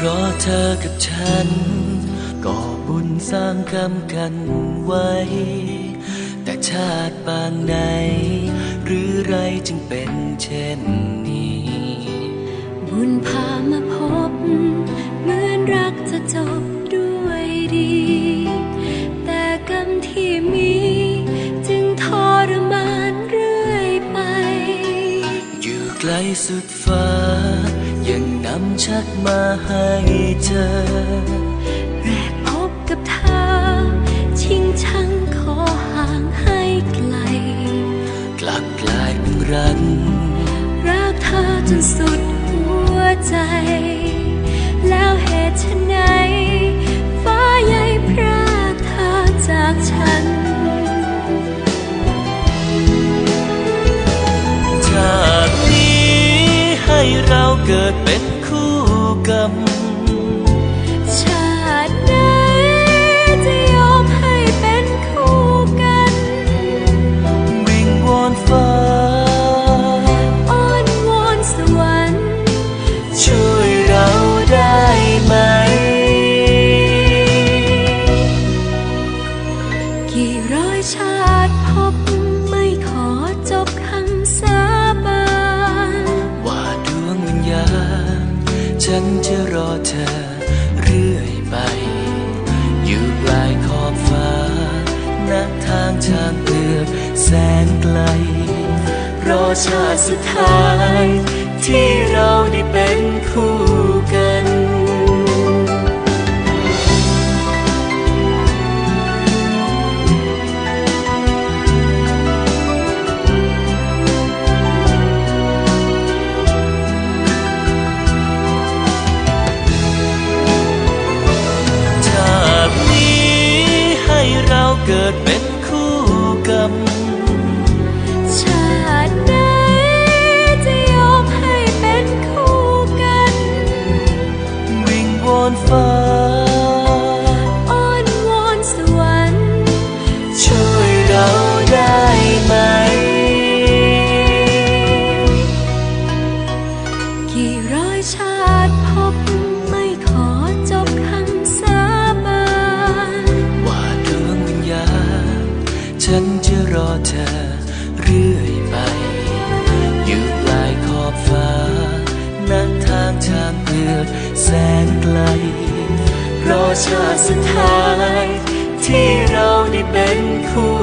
เพราะเธอกับฉันก็บุญสร้างกรรมกันไว้ แต่ชาติปางไหน หรือไรจึงเป็นเช่นนี้ บุญพามาพบ เหมือนรักจะจบด้วยดี แต่กรรมที่มีจึงทรมานเรื่อยไป อยู่ไกลสุดฟ้า ยังนำชักมาให้เจอแรกพบกับเธอ ชิงชังขอห่างให้ไกล กลับกลายเป็นรัก รักเธอจนสุดหัวใจ แล้วเหตุไฉน ดเป็นคู่กรรมชาติไหนจะยอมให้เป็นคู่กัน วิงวอนฟ้า อ้อนวอนสวรรค์ ช่วยเราได้ไหม กี่ร้อยชาติพบไม่ขอจบค ฉันจะรอเธอเรื่อยไป อยู่ปลายขอบฟ้าณทางทางเกือบแสนไกล รอชาติสุดท้าย ที่เราได้เป็นคู่ กี่ร้อยชาติพบไม่ขอจบคำสาบานว่าดวงวิญญาณฉันจะรอเธอเรื่อยไป อยู่ปลายขอบฟ้าณทางทางเลือกแสนไกล รอชาติสุดท้าย ที่เราได้เป็นคู่